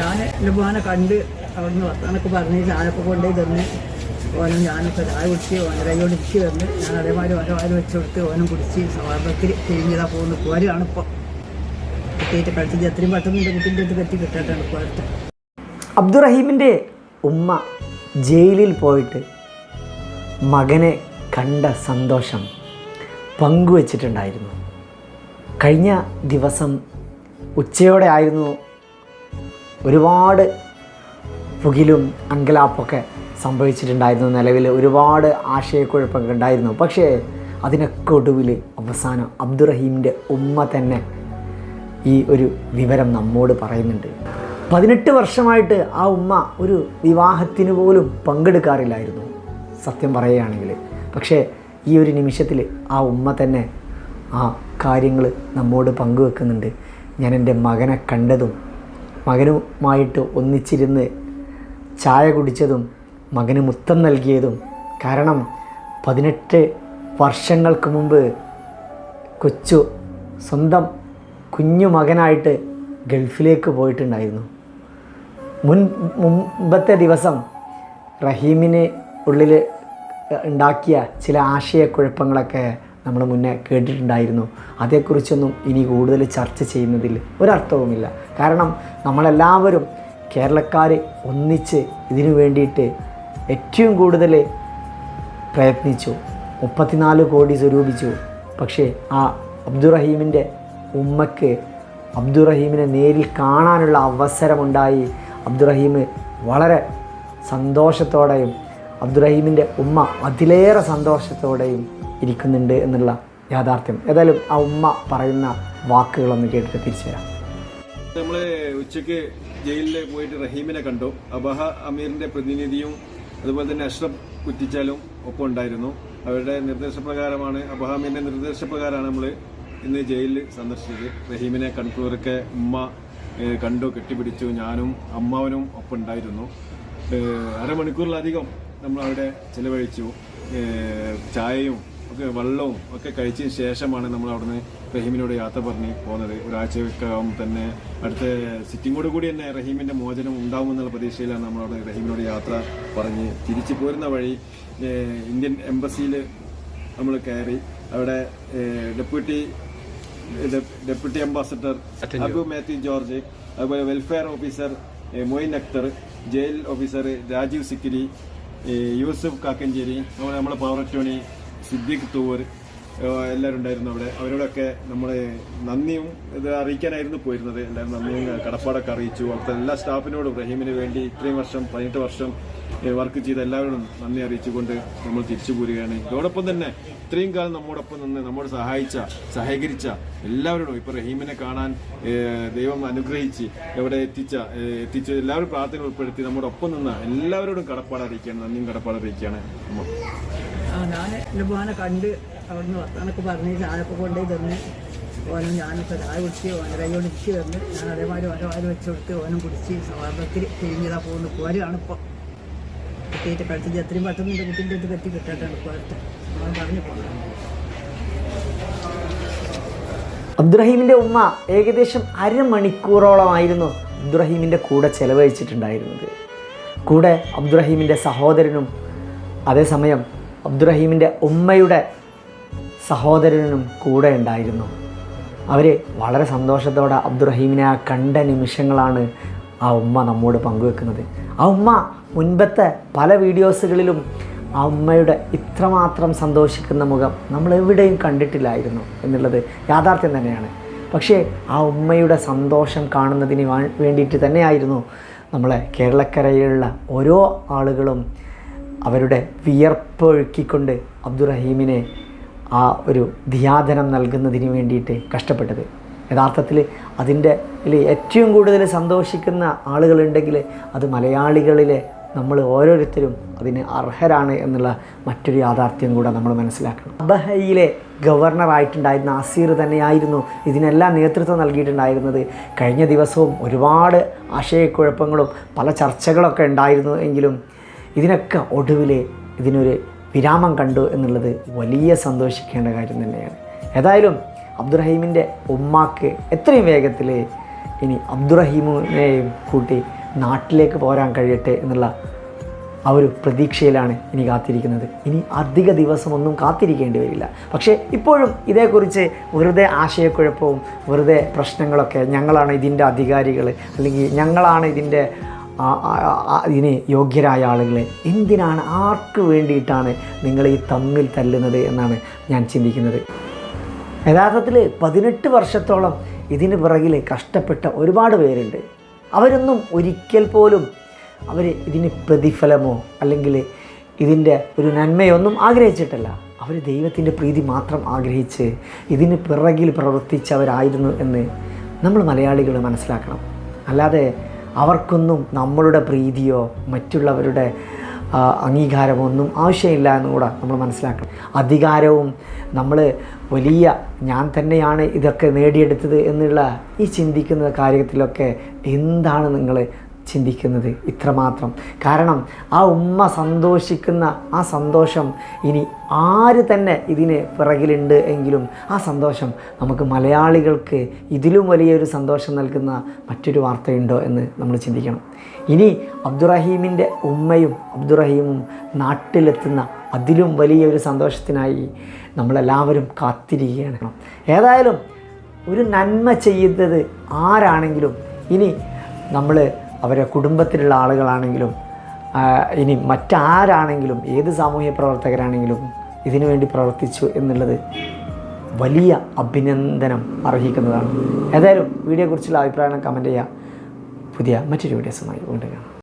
ഞാൻ ലുബാനെ കണ്ട് അവിടുന്ന് വർത്താനൊക്കെ പറഞ്ഞ് ചാനൊക്കെ കൊണ്ടുപോയി തന്ന്. ഓനും ഞാനൊക്കെ ചായ കുടിച്ച് ഓനെ കൈകൊണ്ട് ഇടിച്ച് തന്ന് ഞാൻ അതേമാതിരി ഓരോ വാരി വെച്ച് കൊടുത്ത് ഓനും കുടിച്ച് സമാപത്തിൽ തിരിഞ്ഞതാ പോകുന്നു. പോരുകയാണ് ഇപ്പോൾ കുട്ടിയിട്ട് കളിച്ച് എത്രയും പെട്ടെന്ന് എന്റെ കുട്ടീന്റെ അടുത്ത് പറ്റി കിട്ടട്ടാണ് പോയിട്ട് അബ്ദുറഹീമിന്റെ ഉമ്മ ജയിലിൽ പോയിട്ട് മകനെ കണ്ട സന്തോഷം പങ്കുവച്ചിട്ടുണ്ടായിരുന്നു. കഴിഞ്ഞ ദിവസം ഉച്ചയോടെ ആയിരുന്നു ഒരുപാട് പുകിലും അങ്കലാപ്പൊക്കെ സംഭവിച്ചിട്ടുണ്ടായിരുന്നു നിലവിൽ. ഒരുപാട് ആശയക്കുഴപ്പമൊക്കെ ഉണ്ടായിരുന്നു. പക്ഷേ അതിനൊക്കെ ഒടുവിൽ അവസാനം അബ്ദുറഹീമിന്റെ ഉമ്മ തന്നെ ഈ ഒരു വിവരം നമ്മോട് പറയുന്നുണ്ട്. പതിനെട്ട് വർഷമായിട്ട് ആ ഉമ്മ ഒരു വിവാഹത്തിന് പോലും പങ്കെടുക്കാറില്ലായിരുന്നു. സത്യം പറയുകയാണെങ്കിൽ. പക്ഷേ ഈ ഒരു നിമിഷത്തിൽ ആ ഉമ്മ തന്നെ ആ കാര്യങ്ങൾ നമ്മോട് പങ്കുവെക്കുന്നുണ്ട്. ഞാൻ എന്റെ മകനെ കണ്ടതും മകനുമായിട്ട് ഒന്നിച്ചിരുന്ന് ചായ കുടിച്ചതും മകന് മുത്തം നൽകിയതും കാരണം പതിനെട്ട് വർഷങ്ങൾക്ക് മുമ്പ് കൊച്ചു സ്വന്തം കുഞ്ഞു മകനായിട്ട് ഗൾഫിലേക്ക് പോയിട്ടുണ്ടായിരുന്നു. മുൻ മുമ്പത്തെ ദിവസം റഹീമിന് ഉള്ളിൽ ഉണ്ടാക്കിയ ചില ആശയക്കുഴപ്പങ്ങളൊക്കെ നമ്മൾ മുന്നേ കേട്ടിട്ടുണ്ടായിരുന്നു. അതേക്കുറിച്ചൊന്നും ഇനി കൂടുതൽ ചർച്ച ചെയ്യുന്നതിൽ ഒരർത്ഥവുമില്ല. കാരണം നമ്മളെല്ലാവരും കേരളക്കാർ ഒന്നിച്ച് ഇതിനു വേണ്ടിയിട്ട് ഏറ്റവും കൂടുതൽ പ്രയത്നിച്ചു. മുപ്പത്തിനാല് കോടി സ്വരൂപിച്ചു. പക്ഷേ ആ അബ്ദുറഹീമിന്റെ ഉമ്മക്ക് അബ്ദുറഹീമിനെ നേരിൽ കാണാനുള്ള അവസരമുണ്ടായി. അബ്ദുറഹീം വളരെ സന്തോഷത്തോടെയും അബ്ദുറഹീമിന്റെ ഉമ്മ അതിലേറെ സന്തോഷത്തോടെയും ഇരിക്കുന്നുണ്ട് എന്നുള്ള യാഥാർത്ഥ്യം. ഏതായാലും ആ ഉമ്മ പറയുന്ന വാക്കുകളൊന്ന് കേട്ടിട്ട് തിരിച്ചു വരാം. നമ്മൾ ഉച്ചയ്ക്ക് ജയിലിൽ പോയിട്ട് റഹീമിനെ കണ്ടു. അബഹ അമീറിന്റെ പ്രതിനിധിയും അതുപോലെ തന്നെ അഷ്റഫ് കുറ്റിച്ചാലും ഒപ്പം ഉണ്ടായിരുന്നു. അവരുടെ നിർദ്ദേശപ്രകാരമാണ് അബഹ അമീറിന്റെ നിർദ്ദേശപ്രകാരമാണ് നമ്മൾ ഇന്ന് ജയിലിൽ സന്ദർശിച്ചത്. റഹീമിനെ കൺക്ലൂറൊക്കെ ഉമ്മ കണ്ടു കെട്ടിപ്പിടിച്ചു. ഞാനും അമ്മാവനും ഒപ്പം ഉണ്ടായിരുന്നു. അരമണിക്കൂറിലധികം നമ്മൾ അവിടെ ചിലവഴിച്ചു ചായയും വെള്ളവും ഒക്കെ കഴിച്ചതിന് ശേഷമാണ് നമ്മൾ അവിടുന്ന് റഹീമിനോട് യാത്ര പറഞ്ഞ് പോകുന്നത്. ഒരാഴ്ചക്കകം തന്നെ അടുത്ത സിറ്റിങ്ങോട് കൂടി തന്നെ റഹീമിന്റെ മോചനം ഉണ്ടാവും എന്നുള്ള പ്രതീക്ഷയിലാണ് നമ്മൾ അവിടെ റഹീമിനോട് യാത്ര പറഞ്ഞ് തിരിച്ചു പോരുന്ന വഴി ഇന്ത്യൻ എംബസിയിൽ നമ്മൾ കയറി അവിടെ deputy deputy ambassador Abu Mathew George അതുപോലെ welfare officer Moin Akhtar jail officer Rajeev Sikkiri Yusuf Kakkancheri അതുപോലെ പവർ പവർട്ടോണി സിദ്ദീഖ് തൂവർ എല്ലാവരും ഉണ്ടായിരുന്നു അവിടെ. അവരോടൊക്കെ നമ്മൾ നന്ദിയും ഇത് അറിയിക്കാനായിരുന്നു പോയിരുന്നത്. എല്ലാവരും നന്ദിയും കടപ്പാടൊക്കെ അറിയിച്ചു. അവിടുത്തെ എല്ലാ സ്റ്റാഫിനോടും റഹീമിന് വേണ്ടി ഇത്രയും വർഷം പതിനെട്ട് വർഷം വർക്ക് ചെയ്ത എല്ലാവരോടും നന്ദി അറിയിച്ചുകൊണ്ട് നമ്മൾ തിരിച്ചു പോരുകയാണ്. ഇതോടൊപ്പം തന്നെ ഇത്രയും കാലം നമ്മോടൊപ്പം നിന്ന് നമ്മോട് സഹായിച്ച സഹകരിച്ച എല്ലാവരോടും ഇപ്പൊ റഹീമിനെ കാണാൻ ദൈവം അനുഗ്രഹിച്ച് എവിടെ എത്തിച്ച എത്തിച്ച എത്തിച്ച് എല്ലാവരും പ്രാർത്ഥന ഉൾപ്പെടുത്തി നമ്മുടെ ഒപ്പം നിന്ന എല്ലാവരോടും കടപ്പാട് അറിയിക്കുകയാണ്. നന്ദിയും കടപ്പാട് അറിയിക്കുകയാണ്. നമ്മൾ ആ ഞാൻ പോകാനെ കണ്ട് അവിടുന്ന് വർത്താനൊക്കെ പറഞ്ഞ് ചാനൊക്കെ കൊണ്ടുപോയി തന്ന്. ഓനും ഞാനൊക്കെ ചായ കുടിച്ച് ഓനെ കൈ ഇടിച്ച് തന്ന് ഞാൻ അതേമാതിരി ഓരോ വാരി വെച്ച് കൊടുത്ത് ഓനും കുടിച്ച് സമാപത്തിൽ തിരിഞ്ഞതാ പോകുന്നു. പോരുകയാണ് ഇപ്പോൾ കുട്ടിയിട്ട് കളിച്ച് എത്രയും പെട്ടെന്ന് എന്റെ കുട്ടീന്റെ അടുത്ത് കെട്ടി കിട്ടാട്ടാണ് പോരത്തെ അവൻ പറഞ്ഞു പോകണം അബ്ദുറഹീമിന്റെ ഉമ്മ ഏകദേശം അരമണിക്കൂറോളമായിരുന്നു അബ്ദുറഹീമിന്റെ കൂടെ ചെലവഴിച്ചിട്ടുണ്ടായിരുന്നത്. കൂടെ അബ്ദുറഹീമിന്റെ സഹോദരനും അതേസമയം അബ്ദുറഹീമിന്റെ ഉമ്മയുടെ സഹോദരനും കൂടെ ഉണ്ടായിരുന്നു. അവർ വളരെ സന്തോഷത്തോടെ അബ്ദുറഹീമിനെ ആ കണ്ട നിമിഷങ്ങളാണ് ആ ഉമ്മ നമ്മോട് പങ്കുവെക്കുന്നത്. ആ ഉമ്മ മുൻപത്തെ പല വീഡിയോസുകളിലും ആ ഉമ്മയുടെ ഇത്രമാത്രം സന്തോഷിക്കുന്ന മുഖം നമ്മൾ എവിടെയും കണ്ടിട്ടില്ലായിരുന്നു എന്നുള്ളത് യാഥാർത്ഥ്യം തന്നെയാണ്. പക്ഷേ ആ ഉമ്മയുടെ സന്തോഷം കാണുന്നതിന് വേണ്ടിയിട്ട് തന്നെയായിരുന്നു നമ്മളെ കേരളക്കരയിലുള്ള ഓരോ ആളുകളും അവരുടെ വിയർപ്പൊഴുക്കിക്കൊണ്ട് അബ്ദുറഹീമിനെ ആ ഒരു ധ്യാധനം നൽകുന്നതിന് വേണ്ടിയിട്ട് കഷ്ടപ്പെട്ടത്. യഥാർത്ഥത്തിൽ അതിന്റെ ഏറ്റവും കൂടുതൽ സന്തോഷിക്കുന്ന ആളുകളുണ്ടെങ്കിൽ അത് മലയാളികളിലെ നമ്മൾ ഓരോരുത്തരും അതിന് അർഹരാണ് എന്നുള്ള മറ്റൊരു യാഥാർത്ഥ്യം കൂടെ നമ്മൾ മനസ്സിലാക്കണം. അബഹയിലെ ഗവർണറായിട്ടുണ്ടായിരുന്ന അസീർ തന്നെയായിരുന്നു ഇതിനെല്ലാം നേതൃത്വം നൽകിയിട്ടുണ്ടായിരുന്നത്. കഴിഞ്ഞ ദിവസവും ഒരുപാട് ആശയക്കുഴപ്പങ്ങളും പല ചർച്ചകളൊക്കെ ഉണ്ടായിരുന്നു എങ്കിലും ഇതിനൊക്കെ ഒടുവിൽ ഇതിനൊരു വിരാമം കണ്ടു എന്നുള്ളത് വലിയ സന്തോഷിക്കേണ്ട കാര്യം തന്നെയാണ്. ഏതായാലും അബ്ദുറഹീമിന്റെ ഉമ്മാക്ക് എത്രയും വേഗത്തിൽ ഇനി അബ്ദുറഹീമിനെയും കൂട്ടി നാട്ടിലേക്ക് പോരാൻ കഴിയട്ടെ എന്നുള്ള ആ ഒരു പ്രതീക്ഷയിലാണ് ഇനി കാത്തിരിക്കുന്നത്. ഇനി അധിക ദിവസമൊന്നും കാത്തിരിക്കേണ്ടി വരില്ല. പക്ഷേ ഇപ്പോഴും ഇതേക്കുറിച്ച് വെറുതെ ആശയക്കുഴപ്പവും വെറുതെ പ്രശ്നങ്ങളൊക്കെ ഞങ്ങളാണ് ഇതിന്റെ അധികാരികൾ അല്ലെങ്കിൽ ഞങ്ങളാണ് ഇതിന്റെ ഇതിന് യോഗ്യരായ ആളുകളെ എന്തിനാണ് ആർക്ക് വേണ്ടിയിട്ടാണ് നിങ്ങൾ ഈ തമ്മിൽ തല്ലുന്നത് എന്നാണ് ഞാൻ ചിന്തിക്കുന്നത്. യഥാർത്ഥത്തിൽ പതിനെട്ട് വർഷത്തോളം ഇതിന് പിറകിൽ കഷ്ടപ്പെട്ട ഒരുപാട് പേരുണ്ട്. അവരൊന്നും ഒരിക്കൽ പോലും അവർ ഇതിന് പ്രതിഫലമോ അല്ലെങ്കിൽ ഇതിന്റെ ഒരു നന്മയൊന്നും ആഗ്രഹിച്ചിട്ടല്ല. അവർ ദൈവത്തിന്റെ പ്രീതി മാത്രം ആഗ്രഹിച്ച് ഇതിന് പിറകിൽ പ്രവർത്തിച്ചവരായിരുന്നു എന്ന് നമ്മൾ മലയാളികൾ മനസ്സിലാക്കണം. അല്ലാതെ അവർക്കൊന്നും നമ്മളുടെ പ്രീതിയോ മറ്റുള്ളവരുടെ അംഗീകാരമോ ഒന്നും ആവശ്യമില്ല എന്നും കൂടെ നമ്മൾ മനസ്സിലാക്കണം. അധികാരവും നമ്മൾ വലിയ ഞാൻ തന്നെയാണ് ഇതൊക്കെ നേടിയെടുത്തത് എന്നുള്ള ഈ ചിന്തിക്കുന്ന കാര്യത്തിലൊക്കെ എന്താണ് നിങ്ങൾ ചിന്തിക്കുന്നത് ഇത്രമാത്രം. കാരണം ആ ഉമ്മ സന്തോഷിക്കുന്ന ആ സന്തോഷം ഇനി ആര് തന്നെ ഇതിന് പിറകിലുണ്ട് എങ്കിലും ആ സന്തോഷം നമുക്ക് മലയാളികൾക്ക് ഇതിലും വലിയൊരു സന്തോഷം നൽകുന്ന മറ്റൊരു വാർത്തയുണ്ടോ എന്ന് നമ്മൾ ചിന്തിക്കണം. ഇനി അബ്ദുറഹീമിന്റെ ഉമ്മയും അബ്ദുറഹീമും നാട്ടിലെത്തുന്ന അതിലും വലിയൊരു സന്തോഷത്തിനായി നമ്മളെല്ലാവരും കാത്തിരിക്കുകയാണ്. ഏതായാലും ഒരു നന്മ ചെയ്യുന്നത് ആരാണെങ്കിലും ഇനി നമ്മൾ അവരെ കുടുംബത്തിലുള്ള ആളുകളാണെങ്കിലും ഇനി മറ്റാരാണെങ്കിലും ഏത് സാമൂഹ്യ പ്രവർത്തകരാണെങ്കിലും ഇതിനു വേണ്ടി പ്രവർത്തിച്ചു എന്നുള്ളത് വലിയ അഭിനന്ദനം അർഹിക്കുന്നതാണ്. ഏതായാലും വീഡിയോയെക്കുറിച്ചുള്ള അഭിപ്രായം കമന്റ് ചെയ്യുക പുതിയ മറ്റൊരു വീഡിയോസുമായി വീണ്ടും കാണാം.